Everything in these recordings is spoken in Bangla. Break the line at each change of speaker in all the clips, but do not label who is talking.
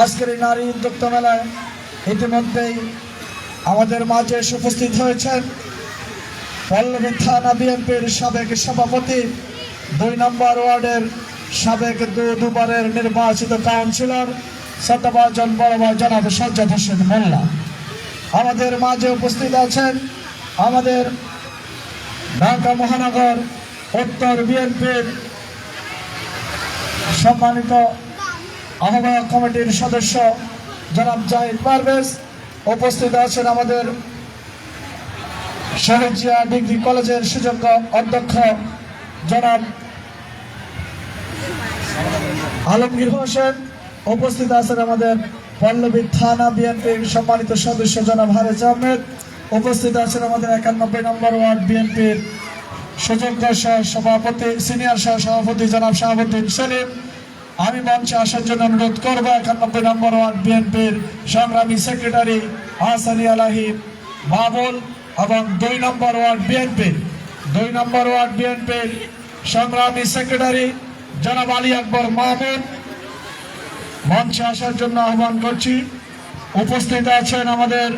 আজকের এই নারী উদ্যোক্তা মেলায় ইতিমধ্যেই আমাদের মাঝে এসে উপস্থিত হয়েছেন পল্লবী থানা বিএনপির সাবেক সভাপতি, দুই নম্বর ওয়ার্ডের সাবেক দু দুবারের নির্বাচিত কাউন্সিলর সত্যবাজন বড়ভাই জনাব সজ্জাদ হোসেন মোল্লা। আমাদের মাঝে উপস্থিত আছেন আমাদের ঢাকা মহানগর উত্তর বিএনপির সম্মানিত আহ্বায়ক কমিটির সদস্য জনাব জাহিদ পারভেজ উপস্থিত আছেন আমাদের শহীদ জিয়া ডিগ্রি কলেজের সুযোগ্য অধ্যক্ষ জনাব আলমগীর হোসেন, উপস্থিত আছেন আমাদের পল্লবী থানা বিএনপির সম্মানিত সদস্য জনাব হারেজ আহমেদ, উপস্থিত আছেন আমাদের একানব্বই নম্বর ওয়ার্ড বিএনপির সুযোগ্য সহ সভাপতি সিনিয়র সহ সভাপতি জনাব শাহাবুদ্দিন সেলিম আমি মঞ্চে আসার জন্য অনুরোধ করব একানব্বই নম্বর ওয়ার্ড বিএনপির সংগ্রামী সেক্রেটারি আহসানি আলাহি বাবুল এবং দুই নম্বর ওয়ার্ড বিএনপির, দুই নম্বর ওয়ার্ড বিএনপির সংগ্রামী সেক্রেটারি জনাব আলী আকবর মাহমুদ মঞ্চে আসার জন্য আহ্বান করছি। উপস্থিত আছেন আমাদের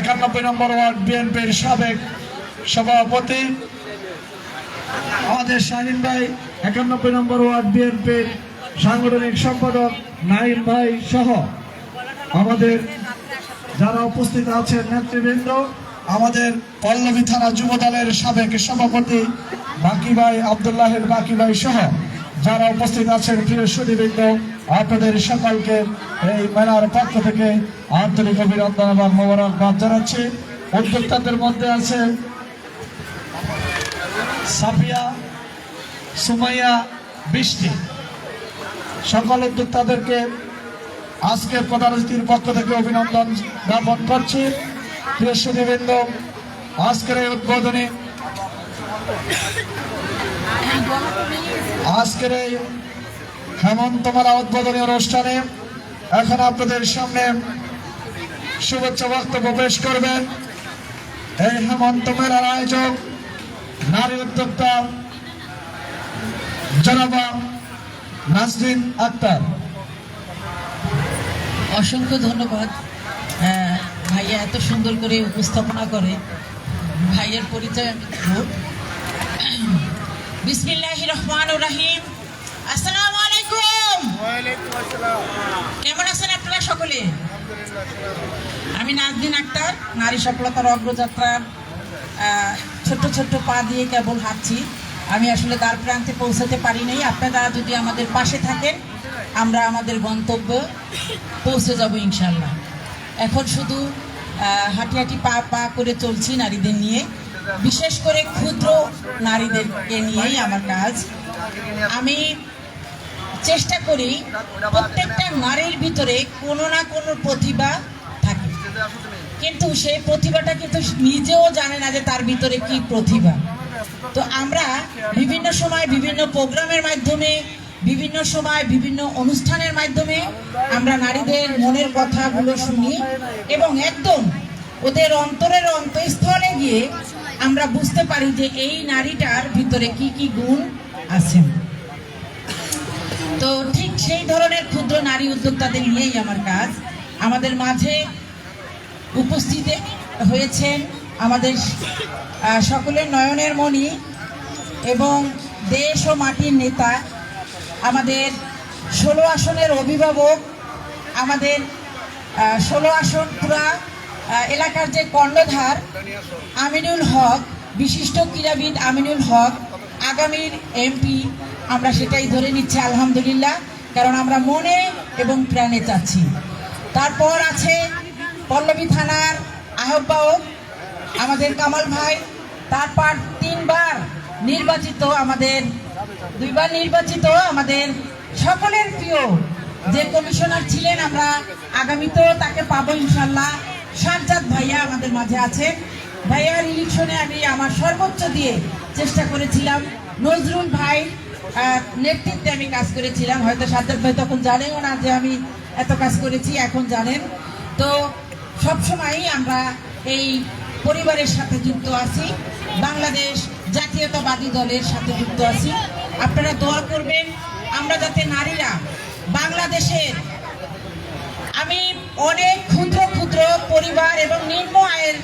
একানব্বই নম্বর ওয়ার্ড বিএনপির সাবেক সভাপতি আমাদের শাহিন ভাই, একানব্বই নম্বর ওয়ার্ড বিএনপির সাংগঠনিক সম্পাদক নাইম ভাই সহ আমাদের যারা উপস্থিত আছেন নেতৃবৃন্দ, আমাদের পল্লবী থানা যুব দলের সাবেক সভাপতি বাকি ভাই আবদুল্লাহের বাকি ভাই সহ যারা উপস্থিত আছেন, প্রিয় সুদীবৃন্দ আপনাদের সকলকে এই মেলার পক্ষ থেকে আন্তরিক অভিনন্দন এবং মোবারকবাদ জানাচ্ছি। উদ্যোক্তাদের মধ্যে আছে সাফিয়া সুমাইয়া বৃষ্টি। সকল উদ্যোক্তাদেরকে আজকের প্রধান অতিথির পক্ষ থেকে অভিনন্দন জ্ঞাপন করছি। প্রিয় আজকের এই উদ্বোধনী আজকের এই হেমন্তমালা উদ্বোধনী অনুষ্ঠানে এখন আপনাদের সামনে শুভেচ্ছা বক্তব্য পেশ করবেন। এই হেমন্ত মেলার আয়োজক, নারী উদ্যোক্তা জনাবা নাজরিন আক্তার।
অসংখ্য ধন্যবাদ। ভাইয়া এত সুন্দর করে উপস্থাপনা করে। ভাইয়ের পরিচয় আমি দেব। বিসমিল্লাহ রহমান রাহিম। আসসালামু আলাইকুম। কেমন আছেন আপনারা সকলে? আমি নাজদিন আক্তার নারী সফলতার অগ্রযাত্রার ছোট্ট ছোট্ট পা দিয়ে কেবল হাঁটছি। আমি আসলে দ্বার প্রান্তে পৌঁছাতে পারি নাই। আপনারা যদি আমাদের পাশে থাকেন, আমরা আমাদের গন্তব্য পৌঁছে যাব ইনশাল্লাহ এখন শুধু হাঁটি হাঁটি পা পা করে চলছি নারীদের নিয়ে। বিশেষ করে ক্ষুদ্র নারীদেরকে নিয়েই আমার কাজ। আমি চেষ্টা করি প্রত্যেকটা নারীর ভিতরে কোনো না কোনো প্রতিভা থাকে। কিন্তু সেই প্রতিভাটা কিন্তু নিজেও জানে না যে তার ভিতরে কি প্রতিভা। তো আমরা বিভিন্ন সময় বিভিন্ন প্রোগ্রামের মাধ্যমে, বিভিন্ন সময় বিভিন্ন অনুষ্ঠানের মাধ্যমে আমরা নারীদের মনের কথাগুলো শুনি এবং একদম ওদের অন্তরের অন্তঃস্থলে গিয়ে আমরা বুঝতে পারি যে এই নারীটার ভিতরে কি কি গুণ আছে। তো ঠিক সেই ধরনের ক্ষুদ্র নারী উদ্যোক্তাদের নিয়েই আমার কাজ। আমাদের মাঝে উপস্থিত হয়েছেন আমাদের সকলের নয়নের মণি এবং দেশ ও মাটির নেতা, আমাদের ষোলো আসনের অভিভাবক, আমাদের ষোলো আসন পুরা এলাকার যে কর্ণধার আমিনুল হক, বিশিষ্ট ক্রীড়াবিদ আমিনুল হক, আগামীর এমপি, আমরা সেটাই ধরে নিচ্ছি, আলহামদুলিল্লাহ, কারণ আমরা মনে এবং প্রাণে চাচ্ছি। তারপর আছে পল্লবী থানার আহ্বায়ক আমাদের কামাল ভাই, তারপর তিনবার নির্বাচিত আমাদের, দুইবার নির্বাচিত আমাদের সকলের প্রিয় যে কমিশনার ছিলেন আমরা আগামীতেও তাকে পাবো ইনশাল্লাহ। সাজ্জাদ ভাইয়া আমাদের মাঝে আছে ভাইয়ার ইলেকশনে আমি আমার সর্বোচ্চ দিয়ে চেষ্টা করেছিলাম। নজরুল ভাই নেতৃত্বে আমি কাজ করেছিলাম। হয়তো সাজ্জাদ ভাই তখন জানেও না যে আমি এত কাজ করেছি, এখন জানেন। তো সবসময়ই আমরা এই পরিবারের সাথে যুক্ত আছি, বাংলাদেশ জাতীয়তাবাদী দলের সাথে যুক্ত আছি। আপনারা দোয়া করবেন, আমরা যাতে নারীরা বাংলাদেশের আমি অনেক ক্ষুদ্র ক্ষুদ্র পরিবার এবং নিম্ন আয়ের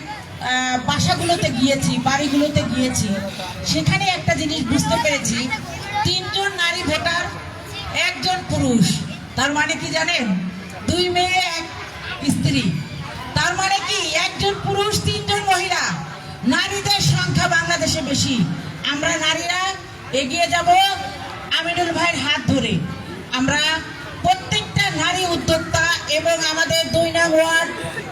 বাসাগুলোতে গিয়েছি, বাড়িগুলোতে গিয়েছি। সেখানে একটা জিনিস বুঝতে পেরেছি, তিনজন নারী ভোটার, একজন পুরুষ। তার মানে কি জানেন? দুই মেয়ে, এক স্ত্রী। তার মানে কি? একজন পুরুষ, তিনজন এগিয়ে যাব আমিনুল ভাইয়ের হাত ধরে। আমরা প্রত্যেকটা নারী উদ্যোক্তা এবং আমাদের দুই নং ওয়ার্ড,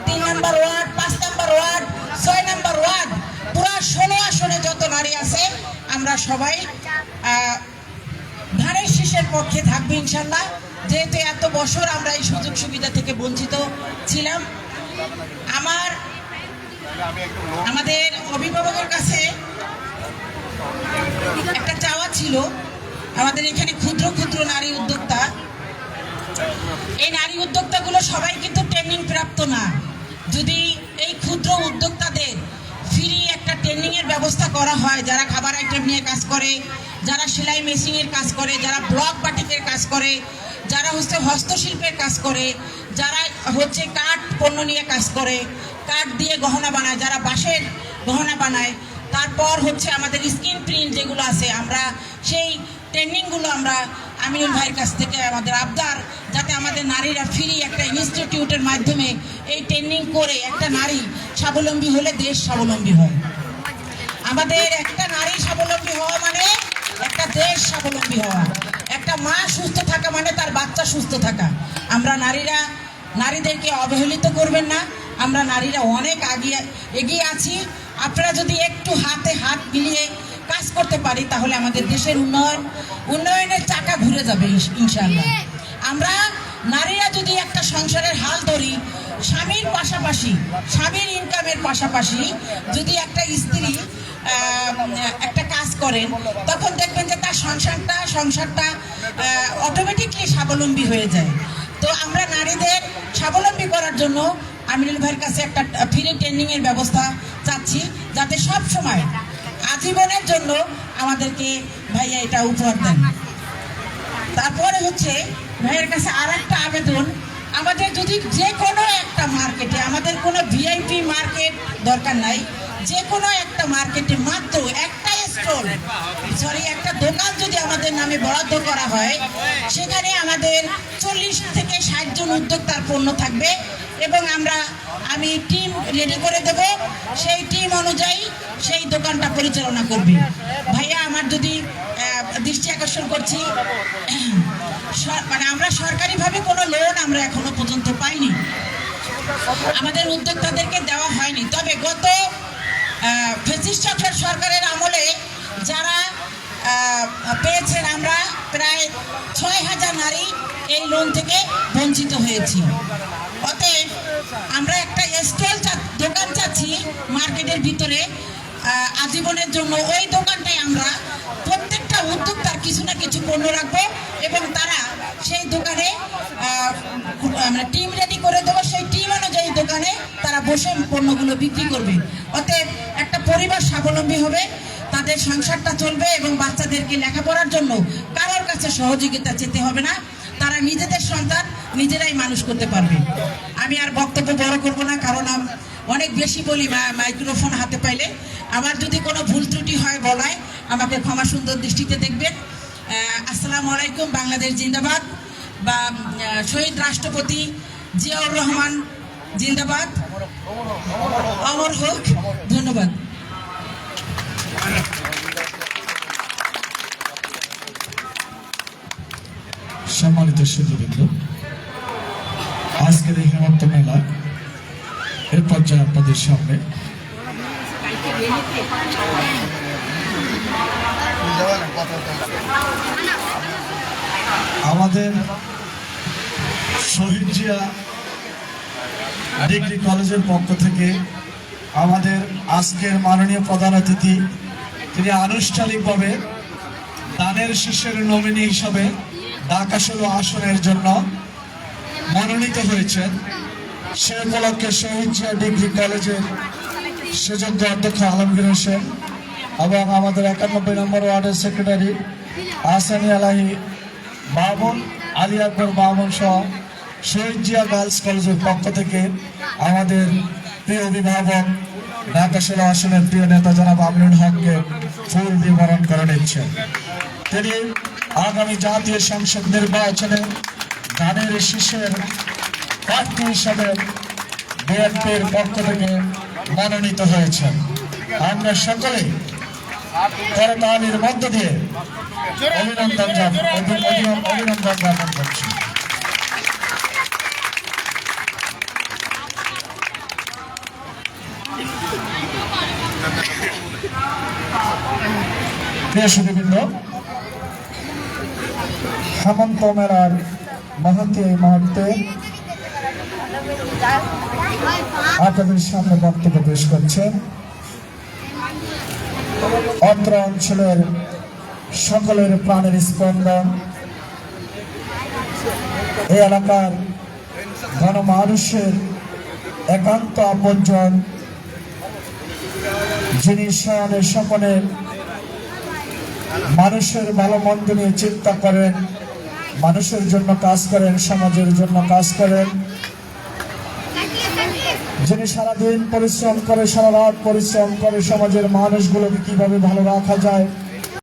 তিন নম্বর ওয়ার্ড, পাঁচ নম্বর ওয়ার্ড, ছয় নম্বর ওয়ার্ড, পুরো ষোলো আসনে যত নারী আছে, আমরা সবাই ধানের শীষের পক্ষে থাকব ইনশাল্লাহ। যেহেতু এত বছর আমরা এই সুযোগ সুবিধা থেকে বঞ্চিত ছিলাম, আমার, আমাদের অভিভাবকের কাছে একটা চাওয়া ছিল। আমাদের এখানে ক্ষুদ্র ক্ষুদ্র নারী উদ্যোক্তা। এই নারী উদ্যোক্তাগুলো সবাই কিন্তু ট্রেনিং প্রাপ্ত না। যদি এই ক্ষুদ্র উদ্যোক্তাদের ফ্রি একটা ট্রেনিং এর ব্যবস্থা করা হয়, যারা খাবার আইটেম নিয়ে কাজ করে, যারা সেলাই মেশিনের কাজ করে, যারা ব্লক বাটিকের কাজ করে, যারা হচ্ছে হস্তশিল্পের কাজ করে, যারা হচ্ছে কাঠ পণ্য নিয়ে কাজ করে, কাঠ দিয়ে গহনা বানায়, যারা বাঁশের গহনা বানায় তারপর হচ্ছে আমাদের স্কিন প্রিন্ট যেগুলো আছে, আমরা সেই ট্রেনিংগুলো আমরা আমিনুল ভাইয়ের কাছ থেকে, আমাদের আবদার, যাতে আমাদের নারীরা ফ্রি একটা ইনস্টিটিউটের মাধ্যমে এই ট্রেনিং করে একটা নারী স্বাবলম্বী হলে দেশ স্বাবলম্বী হয়। আমাদের একটা নারী স্বাবলম্বী হওয়া মানে একটা দেশ স্বাবলম্বী হওয়া। একটা মা সুস্থ থাকা মানে তার বাচ্চা সুস্থ থাকা। আমরা নারীরা, নারীদেরকে অবহেলিত করবেন না। আমরা নারীরা অনেক আগিয়ে, এগিয়ে আছি। আপনারা যদি একটু হাতে হাত মিলিয়ে কাজ করতে পারি, তাহলে আমাদের দেশের উন্নয়ন, উন্নয়নের চাকা ঘুরে যাবে ইনশ- ইনশাআল্লাহ। আমরা নারীরা যদি একটা সংসারের হাল ধরি, স্বামীর পাশাপাশি, স্বামীর ইনকামের পাশাপাশি যদি একটা স্ত্রী একটা কাজ করেন, তখন দেখবেন যে তার সংসারটা সংসারটা অটোমেটিকলি স্বাবলম্বী হয়ে যায়। তো আমরা নারীদের স্বাবলম্বী করার জন্য আমিনুল ভাইয়ের কাছে একটা ফ্রি ট্রেনিং এর ব্যবস্থা চাচ্ছি যাতে সব সময় আজীবনের জন্য আমাদেরকে ভাইয়া এটা উপহার দেন। তারপরে হচ্ছে ভাইয়ের কাছে আর একটা আবেদন। আমাদের যদি যে কোনো একটা মার্কেটে আমাদের কোনো ভিআইপি মার্কেট দরকার নাই। যে কোনো একটা মার্কেটে মাত্র একটা স্টল সরি একটা দোকান যদি আমাদের নামে বরাদ্দ করা হয়, সেখানে আমাদের চল্লিশ থেকে ষাট জন উদ্যোক্তার পণ্য থাকবে এবং আমরা, আমি টিম রেডি করে দেব। সেই টিম অনুযায়ী সেই দোকানটা পরিচালনা করবে। ভাইয়া, আমার যদি দৃষ্টি আকর্ষণ করছি মানে আমরা সরকারিভাবে কোনো লোন আমরা এখনও পর্যন্ত পাইনি। আমাদের উদ্যোক্তাদেরকে দেওয়া হয়নি। তবে গত ফেসিস্ট সরকারের আমলে যারা পেয়েছেন আমরা প্রায় ছয় হাজার নারী এই লোন থেকে বঞ্চিত হয়েছি। অতএব আমরা একটা স্টল দোকান চাচ্ছি মার্কেটের ভিতরে আজীবনের জন্য। ওই দোকানটাই আমরা প্রত্যেকটা উদ্যোক্তার কিছু না কিছু পণ্য রাখব এবং তারা সেই দোকানে আমরা টিম রেডি করে দেবো। সেই টিম অনুযায়ী দোকানে তারা বসে পণ্যগুলো বিক্রি করবে। অতএব একটা পরিবার স্বাবলম্বী হবে, তাদের সংসারটা চলবে এবং বাচ্চাদেরকে লেখাপড়ার জন্য কারোর কাছে সহযোগিতা যেতে হবে না। তারা নিজেদের সন্তান নিজেরাই মানুষ করতে পারবে। আমি আর বক্তব্য বড় করব না, কারণ অনেক বেশি বলি মাইক্রোফোন হাতে পাইলে। আমার যদি কোনো ভুল ত্রুটি হয় বলায়, আমাকে ক্ষমা সুন্দর দৃষ্টিতে দেখবেন। আসসালামু আলাইকুম, বাংলাদেশ জিন্দাবাদ। বা শহীদ রাষ্ট্রপতি জিয়াউর রহমান জিন্দাবাদ। অমর হোক, ধন্যবাদ।
সম্মানিত সুদীবৃন্দ আজকের এই হেমন্ত মেলা এর পর্যায়ে আপনাদের সামনে। আমাদের শহীদ জিয়া ডিগ্রি কলেজের পক্ষ থেকে আমাদের আজকের মাননীয় প্রধান অতিথি, তিনি আনুষ্ঠানিকভাবে দানের শীর্ষের নমিনি হিসাবে ঢাকা আসনের জন্য মনোনীত হয়েছেন। সে উপলক্ষে শহীদ জিয়া ডিগ্রি কলেজের সুযোগ্য অধ্যক্ষ আলমগীর হোসেন এবং আমাদের একানব্বই নম্বর ওয়ার্ডের সেক্রেটারি আহসানি আলাহি বাবুল আলী আকবর মাহমুদ সহ শহীদ জিয়া গার্লস কলেজের পক্ষ থেকে আমাদের প্রিয় অভিভাবক ঢাকা ষোলো আসনের প্রিয় নেতা জনাব আমিনুল হককে ফুল বিবরণ করে নিচ্ছেন। তিনি আগামী জাতীয় সংসদ নির্বাচনে ধানের শীষের প্রার্থী হিসাবে বিএনপির পক্ষ থেকে মনোনীত হয়েছেন। আমরা সকলে করতালির মধ্য দিয়ে অভিনন্দন অভিনন্দন জ্ঞাপন করছি। প্রিয় হেমন্ত মেলার মহতি এই মুহূর্তে আপনাদের সামনে বক্তব্য পেশ করছেন অত্র অঞ্চলের সকলের প্রাণের স্পন্দন। এই এলাকার গণমানুষের একান্ত আপনজন, যিনি শয়নের স্বপনে মানুষের ভালো মন্দ নিয়ে চিন্তা করেন, মানুষের জন্য কাজ করেন, সমাজের জন্য কাজ করেন। যিনি সারাদিন পরিশ্রম করে সারা রাত পরিশ্রম করে সমাজের মানুষগুলোকে কীভাবে ভালো রাখা যায়